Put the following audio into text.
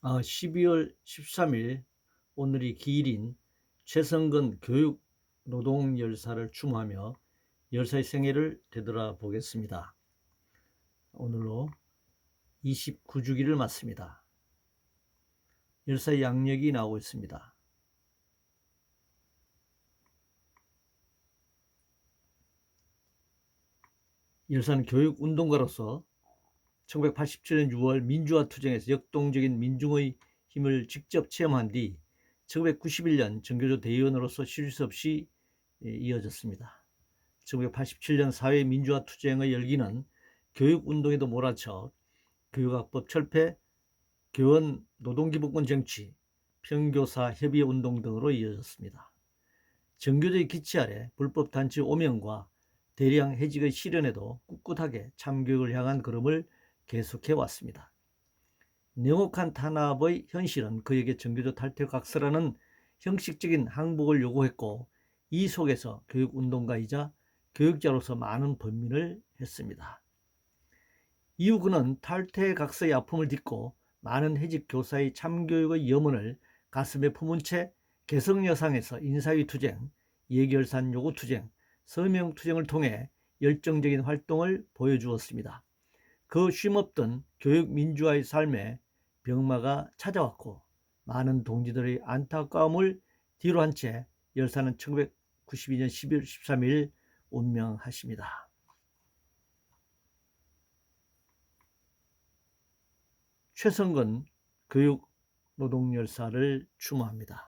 아, 12월 13일 오늘이 기일인 최성근 교육 노동 열사를 추모하며 열사의 생애를 되돌아 보겠습니다. 오늘로 29주기를 맞습니다. 열사의 양력이 나오고 있습니다. 열사는 교육 운동가로서 1987년 6월 민주화 투쟁에서 역동적인 민중의 힘을 직접 체험한 뒤 1991년 전교조 대의원으로서 쉴 수 없이 예, 이어졌습니다. 1987년 사회 민주화 투쟁의 열기는 교육 운동에도 몰아쳐 교육학법 철폐, 교원 노동기본권 정치, 평교사 협의 운동 등으로 이어졌습니다. 정교조의 기치 아래 불법 단체 오명과 대량 해직의 실현에도 꿋꿋하게 참교육을 향한 걸음을 계속해 왔습니다. 냉혹한 탄압의 현실은 그에게 정교조 탈퇴 각서라는 형식적인 항복을 요구했고 이 속에서 교육운동가이자 교육자로서 많은 번민을 했습니다. 이후 그는 탈퇴 각서의 아픔을 딛고 많은 해직 교사의 참교육의 염원을 가슴에 품은 채 개성여상에서 인사위 투쟁, 예결산 요구 투쟁, 서명 투쟁을 통해 열정적인 활동을 보여주었습니다. 그 쉼없던 교육 민주화의 삶에 병마가 찾아왔고 많은 동지들의 안타까움을 뒤로 한 채 열사는 1992년 12월 13일 운명하십니다. 최성근 교육 노동열사를 추모합니다.